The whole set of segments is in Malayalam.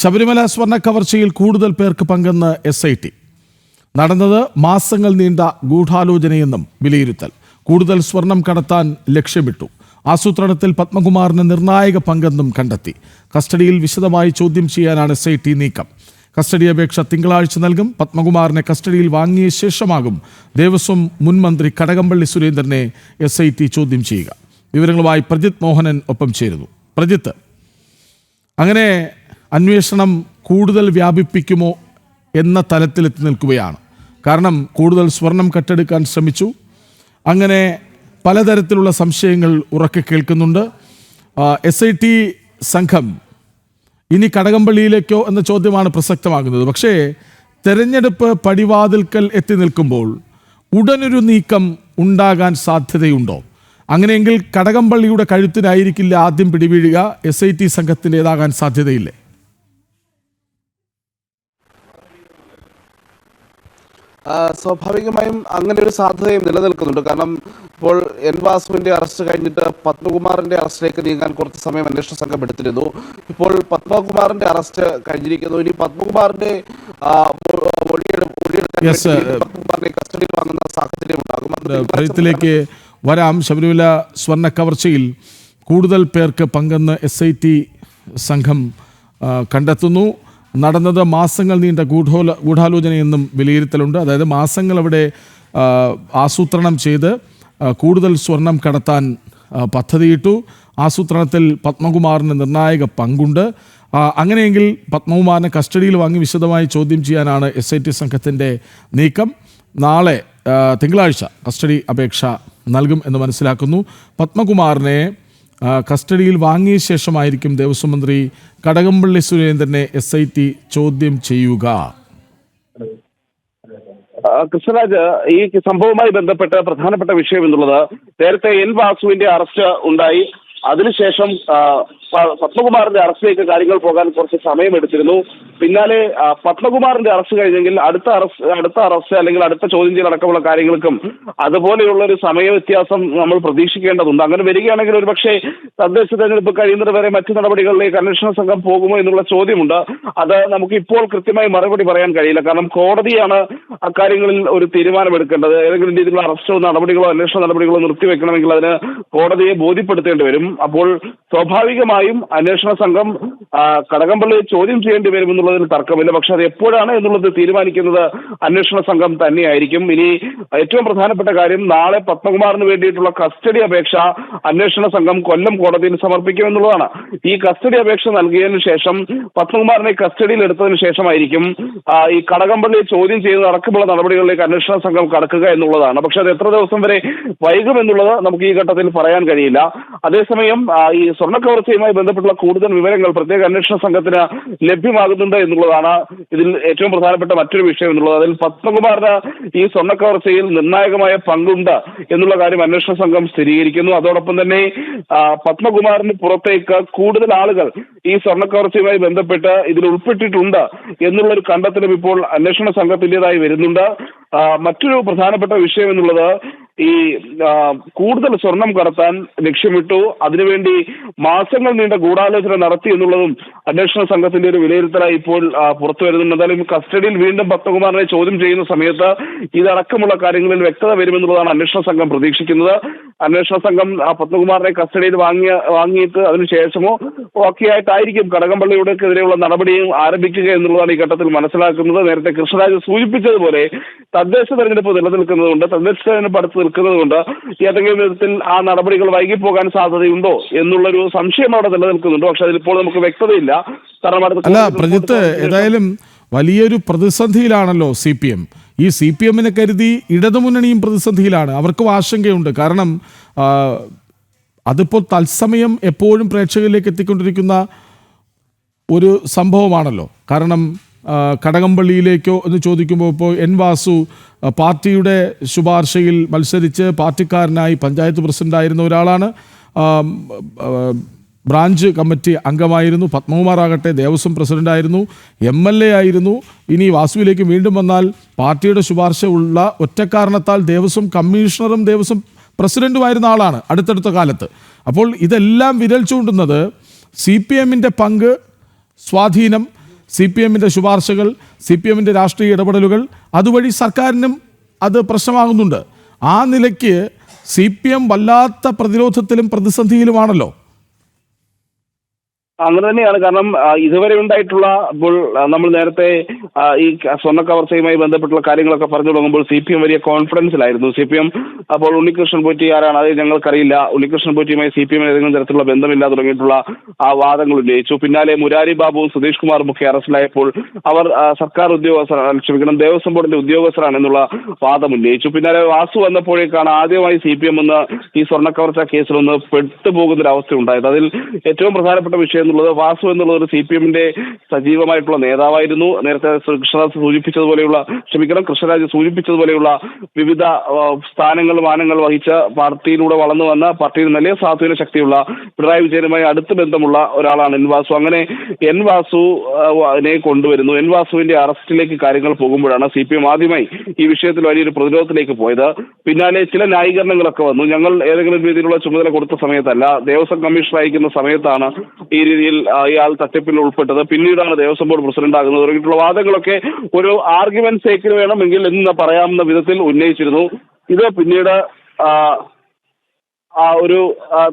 ശബരിമല സ്വർണ കവർച്ചയിൽ കൂടുതൽ പേർക്ക് പങ്കെന്ന് എസ് ഐ ടി നടന്നത് മാസങ്ങൾ നീണ്ട ഗൂഢാലോചനയെന്നും വിലയിരുത്തൽ. കൂടുതൽ സ്വർണം കടത്താൻ ലക്ഷ്യമിട്ടു. ആസൂത്രണത്തിൽ പത്മകുമാറിന് നിർണായക പങ്കെന്നും കണ്ടെത്തി. കസ്റ്റഡിയിൽ വിശദമായി ചോദ്യം ചെയ്യാനാണ് എസ് ഐ ടി നീക്കം. കസ്റ്റഡി അപേക്ഷ തിങ്കളാഴ്ച നൽകും. പത്മകുമാറിനെ കസ്റ്റഡിയിൽ വാങ്ങിയ ശേഷമാകും ദേവസ്വം മുൻമന്ത്രി കടകംപള്ളി സുരേന്ദ്രനെ എസ് ഐ ടി ചോദ്യം ചെയ്യുക. വിവരങ്ങളുമായി പ്രജിത് മോഹനൻ ഒപ്പം ചേരുന്നു. പ്രജിത്ത് അങ്ങനെ അന്വേഷണം കൂടുതൽ വ്യാപിപ്പിക്കുമോ എന്ന തലത്തിലെത്തി നിൽക്കുകയാണ്. കാരണം കൂടുതൽ സ്വർണം കട്ടെടുക്കാൻ ശ്രമിച്ചു. അങ്ങനെ പലതരത്തിലുള്ള സംശയങ്ങൾ ഉറക്കെ കേൾക്കുന്നുണ്ട്. എസ് ഐ ടി സംഘം ഇനി കടകംപള്ളിയിലേക്കോ എന്ന ചോദ്യമാണ് പ്രസക്തമാകുന്നത്. പക്ഷേ തെരഞ്ഞെടുപ്പ് പടിവാതിൽക്കൽ എത്തി നിൽക്കുമ്പോൾ ഉടനൊരു നീക്കം ഉണ്ടാകാൻ സാധ്യതയുണ്ടോ? അങ്ങനെയെങ്കിൽ കടകംപള്ളിയുടെ കഴുത്തിനായിരിക്കില്ല ആദ്യം പിടിവീഴുക. എസ് ഐ ടി സംഘത്തിന്റെതാകാൻ സാധ്യതയില്ലേ? സ്വാഭാവികമായും അങ്ങനെ ഒരു സാധ്യതയും നിലനിൽക്കുന്നുണ്ട്. കാരണം ഇപ്പോൾ എൻ വാസുവിന്റെ അറസ്റ്റ് കഴിഞ്ഞിട്ട് പത്മകുമാറിന്റെ അറസ്റ്റിലേക്ക് നീങ്ങാൻ കുറച്ച് സമയം അന്വേഷണ സംഘം എടുത്തിരുന്നു. ഇപ്പോൾ പത്മകുമാറിന്റെ അറസ്റ്റ് കഴിഞ്ഞിരിക്കുന്നു. ഇനി പത്മകുമാറിന്റെ പത്മകുമാറിനെ കസ്റ്റഡിയിൽ വാങ്ങുന്ന സാഹചര്യം ഉണ്ടാകും. വരാം. ശബരിമല സ്വർണ കവർച്ചയിൽ കൂടുതൽ പേർക്ക് പങ്കെന്ന് എസ് ഐ ടി സംഘം കണ്ടെത്തുന്നു. നടന്നത് മാസങ്ങൾ നീണ്ട ഗൂഢോല ഗൂഢാലോചനയെന്നും വിലയിരുത്തലുണ്ട്. അതായത് മാസങ്ങൾ അവിടെ ആസൂത്രണം ചെയ്ത് കൂടുതൽ സ്വർണം കടത്താൻ പദ്ധതിയിട്ടു. ആസൂത്രണത്തിൽ പത്മകുമാറിന് നിർണായക പങ്കുണ്ട്. അങ്ങനെയെങ്കിൽ പത്മകുമാറിനെ കസ്റ്റഡിയിൽ വാങ്ങി വിശദമായി ചോദ്യം ചെയ്യാനാണ് എസ് ഐ ടി സംഘത്തിന്റെ നീക്കം. നാളെ തിങ്കളാഴ്ച കസ്റ്റഡി അപേക്ഷ നൽകും എന്ന് മനസ്സിലാക്കുന്നു. പത്മകുമാറിനെ കസ്റ്റഡിയിൽ വാങ്ങിയ ശേഷമായിരിക്കും ദേവസ്വം മന്ത്രി കടകംപള്ളി സുരേന്ദ്രനെ എസ് ഐ ടി ചോദ്യം ചെയ്യുക. കൃഷ്ണരാജ് ഈ സംഭവവുമായി ബന്ധപ്പെട്ട് പ്രധാനപ്പെട്ട വിഷയം എന്നുള്ളത് നേരത്തെ എൻ വാസുവിന്റെ അറസ്റ്റ് ഉണ്ടായി. അതിനുശേഷം പത്മകുമാറിന്റെ അറസ്റ്റിലേക്ക് കാര്യങ്ങൾ പോകാൻ കുറച്ച് സമയമെടുത്തിരുന്നു. പിന്നാലെ പത്മകുമാറിന്റെ അറസ്റ്റ് കഴിഞ്ഞെങ്കിൽ അടുത്ത അറസ്റ്റ് അടുത്ത അറസ്റ്റ് അല്ലെങ്കിൽ അടുത്ത ചോദ്യം ചെയ്യൽ അടക്കമുള്ള കാര്യങ്ങൾക്കും അതുപോലെയുള്ള ഒരു സമയ വ്യത്യാസം നമ്മൾ പ്രതീക്ഷിക്കേണ്ടതുണ്ട്. അങ്ങനെ വരികയാണെങ്കിൽ ഒരുപക്ഷെ തദ്ദേശ തെരഞ്ഞെടുപ്പ് കഴിയുന്നത് വരെ മറ്റു നടപടികളിലേക്ക് അന്വേഷണ സംഘം പോകുമോ എന്നുള്ള ചോദ്യമുണ്ട്. അത് നമുക്ക് ഇപ്പോൾ കൃത്യമായി മറുപടി പറയാൻ കഴിയില്ല. കാരണം കോടതിയാണ് അക്കാര്യങ്ങളിൽ ഒരു തീരുമാനമെടുക്കേണ്ടത്. ഏതെങ്കിലും രീതിയിലുള്ള അറസ്റ്റോ നടപടികളോ അന്വേഷണ നടപടികളോ നിർത്തിവെക്കണമെങ്കിൽ അതിന് കോടതിയെ ബോധ്യപ്പെടുത്തേണ്ടി വരും. അപ്പോൾ സ്വാഭാവികമായും അന്വേഷണ സംഘം കടകംപള്ളിയെ ചോദ്യം ചെയ്യേണ്ടി വരും എന്നുള്ളതിൽ തർക്കമില്ല. പക്ഷെ അത് എപ്പോഴാണ് എന്നുള്ളത് തീരുമാനിക്കുന്നത് അന്വേഷണ സംഘം തന്നെയായിരിക്കും. ഇനി ഏറ്റവും പ്രധാനപ്പെട്ട കാര്യം നാളെ പത്മകുമാറിന് വേണ്ടിയിട്ടുള്ള കസ്റ്റഡി അപേക്ഷ അന്വേഷണ സംഘം കൊല്ലം കോടതിയിൽ സമർപ്പിക്കുമെന്നുള്ളതാണ്. ഈ കസ്റ്റഡി അപേക്ഷ നൽകിയതിനു ശേഷം പത്മകുമാറിനെ കസ്റ്റഡിയിൽ എടുത്തതിന് ശേഷമായിരിക്കും ഈ കടകംപള്ളിയെ ചോദ്യം ചെയ്യുന്ന അടക്കമുള്ള നടപടികളിലേക്ക് അന്വേഷണ സംഘം കടക്കുക എന്നുള്ളതാണ്. പക്ഷെ അത് എത്ര ദിവസം വരെ വൈകുമെന്നുള്ളത് നമുക്ക് ഈ ഘട്ടത്തിൽ പറയാൻ കഴിയില്ല. അതേസമയം ആ, ഈ സ്വർണക്കവർച്ചയുമായി ബന്ധപ്പെട്ടുള്ള കൂടുതൽ വിവരങ്ങൾ പ്രത്യേക അന്വേഷണ സംഘത്തിന് ലഭ്യമാകുന്നുണ്ട് എന്നുള്ളതാണ് ഇതിൽ ഏറ്റവും പ്രധാനപ്പെട്ട മറ്റൊരു വിഷയം എന്നുള്ളത്. അതിൽ പത്മകുമാറിന് ഈ സ്വർണക്കവർച്ചയിൽ നിർണായകമായ പങ്കുണ്ട് എന്നുള്ള കാര്യം അന്വേഷണ സംഘം സ്ഥിരീകരിക്കുന്നു. അതോടൊപ്പം തന്നെ പത്മകുമാറിന് പുറത്തേക്ക് കൂടുതൽ ആളുകൾ ഈ സ്വർണക്കവർച്ചയുമായി ബന്ധപ്പെട്ട് ഇതിൽ ഉൾപ്പെട്ടിട്ടുണ്ട് എന്നുള്ളൊരു കണ്ടെത്തലും ഇപ്പോൾ അന്വേഷണ സംഘത്തിന്റെതായി വരുന്നുണ്ട്. മറ്റൊരു പ്രധാനപ്പെട്ട വിഷയം എന്നുള്ളത് ഈ കൂടുതൽ സ്വർണം കടത്താൻ ലക്ഷ്യമിട്ടു. അതിനുവേണ്ടി മാസങ്ങൾ നീണ്ട ഗൂഢാലോചന നടത്തി എന്നുള്ളതും അന്വേഷണ സംഘത്തിന്റെ ഒരു വിലയിരുത്തലായി ഇപ്പോൾ പുറത്തു വരുന്നുണ്ട്. എന്തായാലും കസ്റ്റഡിയിൽ വീണ്ടും പത്മകുമാറിനെ ചോദ്യം ചെയ്യുന്ന സമയത്ത് ഇതടക്കമുള്ള കാര്യങ്ങളിൽ വ്യക്തത വരുമെന്നുള്ളതാണ് അന്വേഷണ സംഘം പ്രതീക്ഷിക്കുന്നത്. അന്വേഷണ സംഘം ആ പത്മകുമാറിനെ കസ്റ്റഡിയിൽ വാങ്ങിയ വാങ്ങിയിട്ട് അതിനുശേഷമോ ഒക്കെയായിട്ടായിരിക്കും കടകംപള്ളിയുടെക്കെതിരെയുള്ള നടപടിയും ആരംഭിക്കുക എന്നുള്ളതാണ് ഈ ഘട്ടത്തിൽ മനസ്സിലാക്കുന്നത്. നേരത്തെ കൃഷ്ണരാജ് സൂചിപ്പിച്ചതുപോലെ തദ്ദേശ തെരഞ്ഞെടുപ്പ് നിലനിൽക്കുന്നതുകൊണ്ട് തദ്ദേശ തെരഞ്ഞെടുപ്പ് അടുത്ത് നിൽക്കുന്നതുകൊണ്ട് ഏതെങ്കിലും വിധത്തിൽ ആ നടപടികൾ വൈകിപ്പോകാൻ സാധ്യതയുണ്ടോ എന്നുള്ളൊരു സംശയം അവിടെ നിലനിൽക്കുന്നുണ്ട്. പക്ഷെ അതിലിപ്പോൾ നമുക്ക് വ്യക്തതയില്ല. കാരണം അല്ല ഏതായാലും വലിയൊരു പ്രതിസന്ധിയിലാണല്ലോ സി പി എം. ഈ സി പി എമ്മിനെ കരുതി ഇടതുമുന്നണിയും പ്രതിസന്ധിയിലാണ്. അവർക്കും ആശങ്കയുണ്ട്. കാരണം അതിപ്പോൾ തത്സമയം എപ്പോഴും പ്രേക്ഷകരിലേക്ക് എത്തിക്കൊണ്ടിരിക്കുന്ന ഒരു സംഭവമാണല്ലോ. കാരണം കടകംപള്ളിയിലേക്കോ എന്ന് ചോദിക്കുമ്പോൾ ഇപ്പോൾ എൻ വാസു പാർട്ടിയുടെ ശുപാർശയിൽ മത്സരിച്ച് പാർട്ടിക്കാരനായി പഞ്ചായത്ത് പ്രസിഡന്റായിരുന്ന ഒരാളാണ്. ബ്രാഞ്ച് കമ്മിറ്റി അംഗമായിരുന്നു. പത്മകുമാറാകട്ടെ ദേവസ്വം പ്രസിഡന്റായിരുന്നു എം എൽ എ ആയിരുന്നു. ഇനി വാസുവിലേക്ക് വീണ്ടും വന്നാൽ പാർട്ടിയുടെ ശുപാർശ ഉള്ള ഒറ്റക്കാരണത്താൽ ദേവസ്വം കമ്മീഷണറും ദേവസ്വം പ്രസിഡന്റുമായിരുന്ന ആളാണ് അടുത്തടുത്ത കാലത്ത്. അപ്പോൾ ഇതെല്ലാം വിരൽ ചൂണ്ടുന്നത് സി പി എമ്മിന്റെ പങ്ക് സ്വാധീനം സി പി എമ്മിന്റെ ശുപാർശകൾ സി പി എമ്മിന്റെ രാഷ്ട്രീയ ഇടപെടലുകൾ അതുവഴി സർക്കാരിനും അത് പ്രശ്നമാകുന്നുണ്ട്. ആ നിലയ്ക്ക് സി പി എം വല്ലാത്ത പ്രതിരോധത്തിലും പ്രതിസന്ധിയിലുമാണല്ലോ. അങ്ങനെ തന്നെയാണ്. കാരണം ഇതുവരെ ഉണ്ടായിട്ടുള്ള ഇപ്പോൾ നമ്മൾ നേരത്തെ ഈ സ്വർണ കവർച്ചയുമായി ബന്ധപ്പെട്ടുള്ള കാര്യങ്ങളൊക്കെ പറഞ്ഞു തുടങ്ങുമ്പോൾ സി പി എം വലിയ കോൺഫിഡൻസിലായിരുന്നു. സി പി എം അപ്പോൾ ഉണ്ണികൃഷ്ണൻ പോറ്റി ആരാണ്? അത് ഞങ്ങൾക്കറിയില്ല. ഉണ്ണികൃഷ്ണൻ പോറ്റിയുമായി സി പി എമ്മിന് ഏതെങ്കിലും തരത്തിലുള്ള ബന്ധമില്ല തുടങ്ങിയിട്ടുള്ള ആ വാദങ്ങൾ ഉന്നയിച്ചു. പിന്നാലെ മുരാരി ബാബുവും സുധീഷ് കുമാറും ഒക്കെ അറസ്റ്റിലായപ്പോൾ അവർ സർക്കാർ ഉദ്യോഗസ്ഥർ ക്ഷമിക്കണം ദേവസ്വം ബോർഡിന്റെ ഉദ്യോഗസ്ഥരാണ് എന്നുള്ള വാദം ഉന്നയിച്ചു. പിന്നാലെ വാസു വന്നപ്പോഴേക്കാണ് ആദ്യമായി സി പി എം എന്ന് ഈ സ്വർണ കവർച്ച കേസിലൊന്ന് പെട്ടുപോകുന്ന ഒരു അവസ്ഥ ഉണ്ടായത് അതിൽ ഏറ്റവും പ്രധാനപ്പെട്ട വിഷയം എന്നുള്ളത് വാസു എന്നുള്ളത് ഒരു സി പി എമ്മിന്റെ സജീവമായിട്ടുള്ള നേതാവായിരുന്നു. നേരത്തെ കൃഷ്ണദാസ് സൂചിപ്പിച്ചതുപോലെയുള്ള ക്ഷമിക്കണം കൃഷ്ണരാജ് സൂചിപ്പിച്ചതുപോലെയുള്ള വിവിധ സ്ഥാനങ്ങൾ മാനങ്ങൾ വഹിച്ച പാർട്ടിയിലൂടെ വളർന്നു വന്ന പാർട്ടിയിൽ നല്ല സ്വാധീന ശക്തിയുള്ള പിണറായി വിജയനുമായി അടുത്ത ബന്ധമുള്ള ഒരാളാണ് എൻ വാസു. അങ്ങനെ എൻ വാസു നെ കൊണ്ടുവരുന്നു. എൻ വാസുവിന്റെ അറസ്റ്റിലേക്ക് കാര്യങ്ങൾ പോകുമ്പോഴാണ് സി പി എം ആദ്യമായി ഈ വിഷയത്തിൽ വലിയൊരു പ്രതിരോധത്തിലേക്ക് പോയത്. പിന്നാലെ ചില ന്യായീകരണങ്ങളൊക്കെ വന്നു. ഞങ്ങൾ ഏതെങ്കിലും രീതിയിലുള്ള ചുമതല കൊടുത്ത സമയത്തല്ല ദേവസ്വം കമ്മീഷണർ അയക്കുന്ന സമയത്താണ് ഈ രീതിയിൽ അയാൾ തട്ടിപ്പിൽ ഉൾപ്പെട്ടത്. പിന്നീടാണ് ദേവസ്വം ബോർഡ് പ്രസിഡന്റ് ആകുന്നത്. തുടങ്ങിയിട്ടുള്ള വാദങ്ങളൊക്കെ ഒരു ആർഗ്യുമെന്റ് സേക്കിന് വേണമെങ്കിൽ എന്ന് പറയാവുന്ന വിധത്തിൽ ഉന്നയിച്ചിരുന്നു. ഇത് പിന്നീട് ആ ഒരു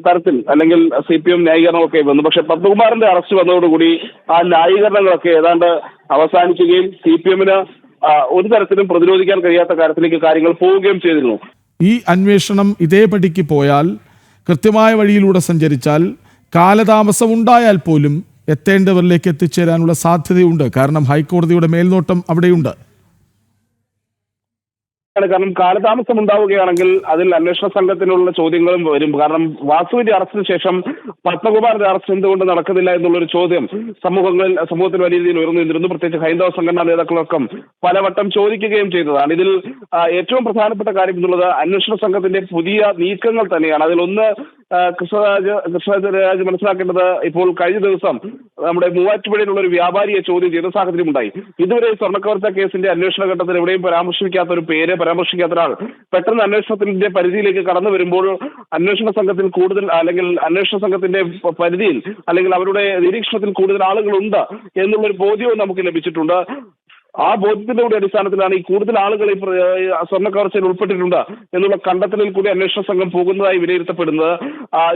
തരത്തിൽ അല്ലെങ്കിൽ സി പി എം ന്യായീകരണമൊക്കെ വന്നു. പക്ഷെ പത്മകുമാറിന്റെ അറസ്റ്റ് വന്നതോടുകൂടി ആ ന്യായീകരണങ്ങളൊക്കെ ഏതാണ്ട് അവസാനിക്കുകയും സി പി എമ്മിന് ഒരു തരത്തിലും പ്രതിരോധിക്കാൻ കഴിയാത്ത കാര്യത്തിലേക്ക് കാര്യങ്ങൾ പോവുകയും ചെയ്തിരുന്നു. ഈ അന്വേഷണം ഇതേപടിക്ക് പോയാൽ കൃത്യമായ വഴിയിലൂടെ സഞ്ചരിച്ചാൽ കാലതാമസം ഉണ്ടായാൽ പോലും എത്തേണ്ടവരിലേക്ക് എത്തിച്ചേരാനുള്ള സാധ്യതയുണ്ട്. കാരണം ഹൈക്കോടതിയുടെ മേൽനോട്ടം അവിടെയുണ്ട്. കാരണം കാലതാമസം ഉണ്ടാവുകയാണെങ്കിൽ അതിൽ അന്വേഷണ സംഘത്തിനുള്ള ചോദ്യങ്ങളും വരും. കാരണം വാസുവിന്റെ അറസ്റ്റിന് ശേഷം പത്മകുമാറിന്റെ അറസ്റ്റ് എന്തുകൊണ്ട് നടക്കുന്നില്ല എന്നുള്ളൊരു ചോദ്യം സമൂഹങ്ങളിൽ സമൂഹത്തിൽ വലിയ രീതിയിൽ ഉയർന്നു നിന്നിരുന്നു. പ്രത്യേകിച്ച് ഹൈന്ദവ സംഘടനാ നേതാക്കളൊക്കെ പലവട്ടം ചോദിക്കുകയും ചെയ്തതാണ്. ഇതിൽ ഏറ്റവും പ്രധാനപ്പെട്ട കാര്യം എന്നുള്ളത് അന്വേഷണ സംഘത്തിന്റെ പുതിയ നീക്കങ്ങൾ തന്നെയാണ്. അതിലൊന്ന് കൃഷ്ണരാജ് കൃഷ്ണരാജ് മനസ്സിലാക്കേണ്ടത് ഇപ്പോൾ കഴിഞ്ഞ ദിവസം നമ്മുടെ മൂവാറ്റുപുഴയിലുള്ള ഒരു വ്യാപാരിയെ ചോദ്യം ചെയ്ത സാഹചര്യം ഉണ്ടായി. ഇതുവരെ സ്വർണക്കവർച്ച കേസിന്റെ അന്വേഷണ ഘട്ടത്തിൽ എവിടെയും പരാമർശിക്കാത്ത ഒരു പേര് പരാമർശിക്കാത്ത ഒരാൾ പെട്ടെന്ന് അന്വേഷണത്തിന്റെ പരിധിയിലേക്ക് കടന്നു വരുമ്പോൾ അന്വേഷണ സംഘത്തിൽ കൂടുതൽ അല്ലെങ്കിൽ അന്വേഷണ സംഘത്തിന്റെ പരിധിയിൽ അല്ലെങ്കിൽ അവരുടെ നിരീക്ഷണത്തിൽ കൂടുതൽ ആളുകളുണ്ട് എന്നുള്ളൊരു ബോധ്യവും നമുക്ക് ലഭിച്ചിട്ടുണ്ട്. ആ ബോധ്യത്തിന്റെ കൂടി അടിസ്ഥാനത്തിലാണ് ഈ കൂടുതൽ ആളുകൾ ഈ സ്വർണ കവർച്ചയിൽ ഉൾപ്പെട്ടിട്ടുണ്ട് എന്നുള്ള കണ്ടെത്തലിൽ കൂടി അന്വേഷണ സംഘം പോകുന്നതായി വിലയിരുത്തപ്പെടുന്നത്.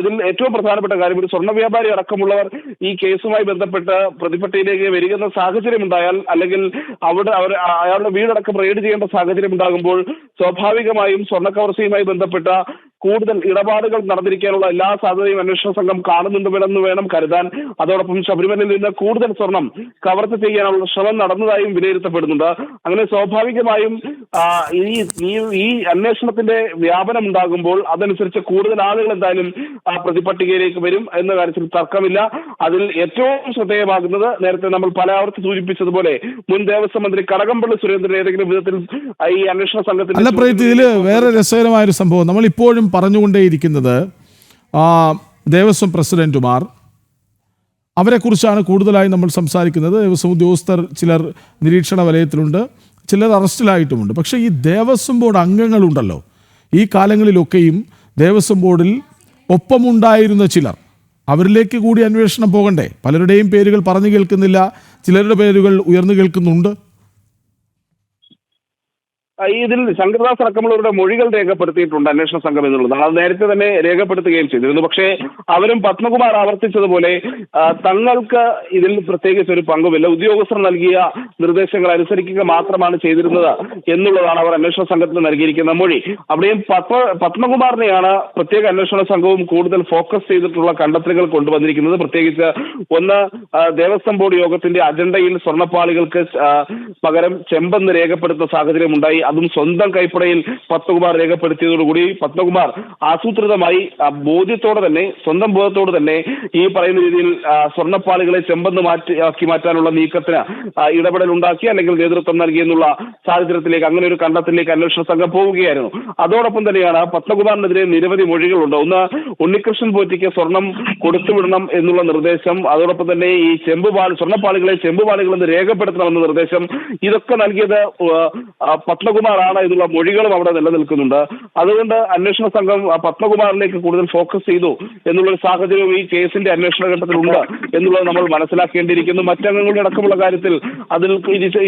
ഇതിൽ ഏറ്റവും പ്രധാനപ്പെട്ട കാര്യം ഒരു സ്വർണ വ്യാപാരി അടക്കമുള്ളവർ ഈ കേസുമായി ബന്ധപ്പെട്ട് പ്രതിപട്ടിയിലേക്ക് വരികുന്ന സാഹചര്യം ഉണ്ടായാൽ അല്ലെങ്കിൽ അവിടെ അവർ അയാളുടെ വീടടക്കം റെയ്ഡ് ചെയ്യേണ്ട സാഹചര്യം ഉണ്ടാകുമ്പോൾ സ്വാഭാവികമായും സ്വർണ കവർച്ചയുമായി ബന്ധപ്പെട്ട കൂടുതൽ ഇടപാടുകൾ നടന്നിരിക്കാനുള്ള എല്ലാ സാധ്യതയും അന്വേഷണ സംഘം കാണുന്നുണ്ടെന്ന് വേണം കരുതാൻ. അതോടൊപ്പം ശബരിമലയിൽ നിന്ന് കൂടുതൽ സ്വർണം കവർച്ച ചെയ്യാനുള്ള ശ്രമം നടന്നതായും വിലയിരുത്തപ്പെടുന്നുണ്ട്. അങ്ങനെ സ്വാഭാവികമായും ഈ ഈ- അന്വേഷണത്തിന്റെ വ്യാപനം ഉണ്ടാകുമ്പോൾ അതനുസരിച്ച് കൂടുതൽ ആളുകൾ എന്തായാലും പ്രതിപട്ടികയിലേക്ക് വരും എന്ന കാര്യത്തിൽ തർക്കമില്ല. അതിൽ ഏറ്റവും ശ്രദ്ധേയമാകുന്നത് നേരത്തെ നമ്മൾ പല ആവർത്തി സൂചിപ്പിച്ചതുപോലെ മുൻ ദേവസ്വം മന്ത്രി കടകംപള്ളി സുരേന്ദ്രൻ ഏതെങ്കിലും വിധത്തിൽ ഈ അന്വേഷണ സംഘത്തിൽ വേറെ രസകരമായൊരു സംഭവം. നമ്മൾ ഇപ്പോഴും പറഞ്ഞുകൊണ്ടേയിരിക്കുന്നത് ദേവസ്വം പ്രസിഡന്റുമാർ അവരെക്കുറിച്ചാണ് കൂടുതലായി നമ്മൾ സംസാരിക്കുന്നത്. ദേവസ്വം ഉദ്യോഗസ്ഥർ ചിലർ നിരീക്ഷണ വലയത്തിലുണ്ട് ചിലർ അറസ്റ്റിലായിട്ടുമുണ്ട്. പക്ഷേ ഈ ദേവസ്വം ബോർഡ് അംഗങ്ങളുണ്ടല്ലോ. ഈ കാലങ്ങളിലൊക്കെയും ദേവസ്വം ബോർഡിൽ ഒപ്പമുണ്ടായിരുന്ന ചിലർ. അവരിലേക്ക് കൂടി അന്വേഷണം പോകണ്ടേ? പലരുടെയും പേരുകൾ പറഞ്ഞു കേൾക്കുന്നില്ല ചിലരുടെ പേരുകൾ ഉയർന്നു കേൾക്കുന്നുണ്ട്. ഇതിൽ ശങ്കർദാസ് അടക്കമുള്ളവരുടെ മൊഴികൾ രേഖപ്പെടുത്തിയിട്ടുണ്ട് അന്വേഷണ സംഘം എന്നുള്ളത്. അത് നേരത്തെ തന്നെ രേഖപ്പെടുത്തുകയും ചെയ്തിരുന്നു. പക്ഷേ അവരും പത്മകുമാർ ആവർത്തിച്ചതുപോലെ തങ്ങൾക്ക് ഇതിൽ പ്രത്യേകിച്ച് ഒരു പങ്കുമില്ല. ഉദ്യോഗസ്ഥർ നൽകിയ നിർദ്ദേശങ്ങൾ അനുസരിക്കുക മാത്രമാണ് ചെയ്തിരുന്നത് എന്നുള്ളതാണ് അവർ അന്വേഷണ സംഘത്തിന് നൽകിയിരിക്കുന്ന മൊഴി. അവിടെയും പത്മ പത്മകുമാറിനെയാണ് പ്രത്യേക അന്വേഷണ സംഘവും കൂടുതൽ ഫോക്കസ് ചെയ്തിട്ടുള്ള കണ്ടെത്തലുകൾ കൊണ്ടുവന്നിരിക്കുന്നത്. പ്രത്യേകിച്ച് ഒന്ന് ദേവസ്വം ബോർഡ് യോഗത്തിന്റെ അജണ്ടയിൽ സ്വർണപ്പാളികൾക്ക് പകരം ചെമ്പെന്ന് രേഖപ്പെടുത്തുന്ന സാഹചര്യം ഉണ്ടായി അതും സ്വന്തം കൈപ്പടയിൽ പത്മകുമാർ രേഖപ്പെടുത്തിയതോടുകൂടി പത്മകുമാർ ആസൂത്രിതമായി ബോധ്യത്തോടെ തന്നെ സ്വന്തം ബോധത്തോടെ തന്നെ ഈ പറയുന്ന രീതിയിൽ സ്വർണപ്പാളികളെ ചെമ്പെന്ന് മാറ്റി ആക്കി മാറ്റാനുള്ള നീക്കത്തിന് ഇടപെടൽ ഉണ്ടാക്കി അല്ലെങ്കിൽ നേതൃത്വം നൽകി എന്നുള്ള സാഹചര്യത്തിലേക്ക് അങ്ങനെ ഒരു കണ്ടത്തിലേക്ക് അന്വേഷണ സംഘം പോവുകയായിരുന്നു. അതോടൊപ്പം തന്നെയാണ് പത്മകുമാറിനെതിരെ നിരവധി മൊഴികളുണ്ട്. ഒന്ന് ഉണ്ണികൃഷ്ണൻ പോറ്റിക്ക് സ്വർണം കൊടുത്തുവിടണം എന്നുള്ള നിർദ്ദേശം. അതോടൊപ്പം തന്നെ ഈ ചെമ്പുപാൾ സ്വർണപ്പാളികളെ ചെമ്പുപാളികൾ എന്ന് രേഖപ്പെടുത്തണമെന്ന നിർദ്ദേശം ഇതൊക്കെ നൽകിയത് പത്മകുമാറാണ് എന്നുള്ള മൊഴികളും അവിടെ നിലനിൽക്കുന്നുണ്ട്. അതുകൊണ്ട് അന്വേഷണ സംഘം പത്മകുമാറിലേക്ക് കൂടുതൽ ഫോക്കസ് ചെയ്തു എന്നുള്ളൊരു സാഹചര്യം ഈ കേസിന്റെ അന്വേഷണ ഘട്ടത്തിലുണ്ട് എന്നുള്ളത് നമ്മൾ മനസ്സിലാക്കേണ്ടിയിരിക്കുന്നു. മറ്റംഗങ്ങളുടെ അടക്കമുള്ള കാര്യത്തിൽ അതിൽ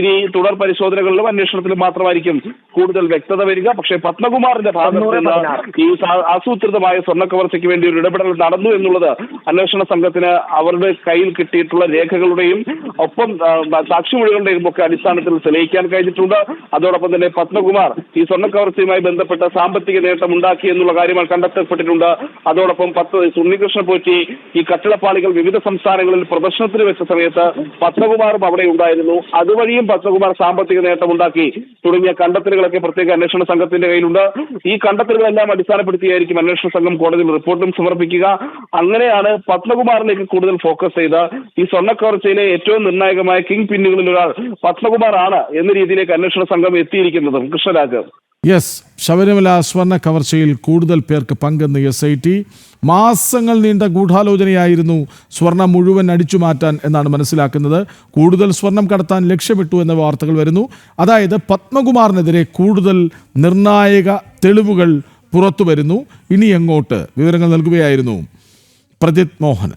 ഇനി തുടർ പരിശോധനകളിലും അന്വേഷണത്തിലും മാത്രമായിരിക്കും കൂടുതൽ വ്യക്തത വരിക. പക്ഷേ പത്മകുമാറിന്റെ ഭാഗത്ത് നിന്ന് ഈ ആസൂത്രിതമായ സ്വർണ കവർച്ചയ്ക്ക് വേണ്ടി ഒരു ഇടപെടൽ നടന്നു എന്നുള്ളത് അന്വേഷണ സംഘത്തിന് അവരുടെ കയ്യിൽ കിട്ടിയിട്ടുള്ള രേഖകളുടെയും ഒപ്പം സാക്ഷിമൊഴികളുടെയും ഒക്കെ അടിസ്ഥാനത്തിൽ തെളിയിക്കാൻ കഴിഞ്ഞിട്ടുണ്ട്. അതോടൊപ്പം തന്നെ പത്മകുമാർ ഈ സ്വർണക്കവർച്ചയുമായി ബന്ധപ്പെട്ട സാമ്പത്തിക നേട്ടം ഉണ്ടാക്കി എന്നുള്ള കാര്യങ്ങൾ കണ്ടെത്തപ്പെട്ടിട്ടുണ്ട്. അതോടൊപ്പം പത്ത് ഉണ്ണികൃഷ്ണ പോറ്റി ഈ കട്ടിടപ്പാളികൾ വിവിധ സംസ്ഥാനങ്ങളിൽ പ്രദർശനത്തിന് വെച്ച സമയത്ത് പത്മകുമാറും അവിടെ ഉണ്ടായിരുന്നു. അതുവഴിയും പത്മകുമാർ സാമ്പത്തിക നേട്ടം ഉണ്ടാക്കി. തുടങ്ങിയ കണ്ടെത്തലുകളൊക്കെ പ്രത്യേക അന്വേഷണ സംഘത്തിന്റെ കയ്യിലുണ്ട്. ഈ കണ്ടെത്തലുകളെല്ലാം അടിസ്ഥാനപ്പെടുത്തിയായിരിക്കും അന്വേഷണ സംഘം കോടതിയിൽ റിപ്പോർട്ടും സമർപ്പിക്കുക. അങ്ങനെയാണ് പത്മകുമാറിലേക്ക് കൂടുതൽ ഫോക്കസ് ചെയ്ത് ഈ സ്വർണക്കവർച്ചയിലെ ഏറ്റവും നിർണായകമായ കിങ് പിന്നുകളിൽ ഒരാൾ പത്മകുമാറാണ് എന്ന രീതിയിലേക്ക് അന്വേഷണ സംഘം എത്തിയിരിക്കുന്നതും കൃഷ്ണരാജ്. യെസ് ശബരിമല സ്വർണ കവർച്ചയിൽ കൂടുതൽ പേർക്ക് പങ്കെന്ന് എസ് ഐ ടി മാസങ്ങൾ നീണ്ട ഗൂഢാലോചനയായിരുന്നു സ്വർണം മുഴുവൻ അടിച്ചു മാറ്റാൻ എന്നാണ് മനസ്സിലാക്കുന്നത്. കൂടുതൽ സ്വർണം കടത്താൻ ലക്ഷ്യമിട്ടു എന്ന വാർത്തകൾ വരുന്നു. അതായത് പത്മകുമാറിനെതിരെ കൂടുതൽ നിർണായക തെളിവുകൾ പുറത്തു വരുന്നു. ഇനി എങ്ങോട്ട്? വിവരങ്ങൾ നൽകുകയായിരുന്നു പ്രജിത് മോഹൻ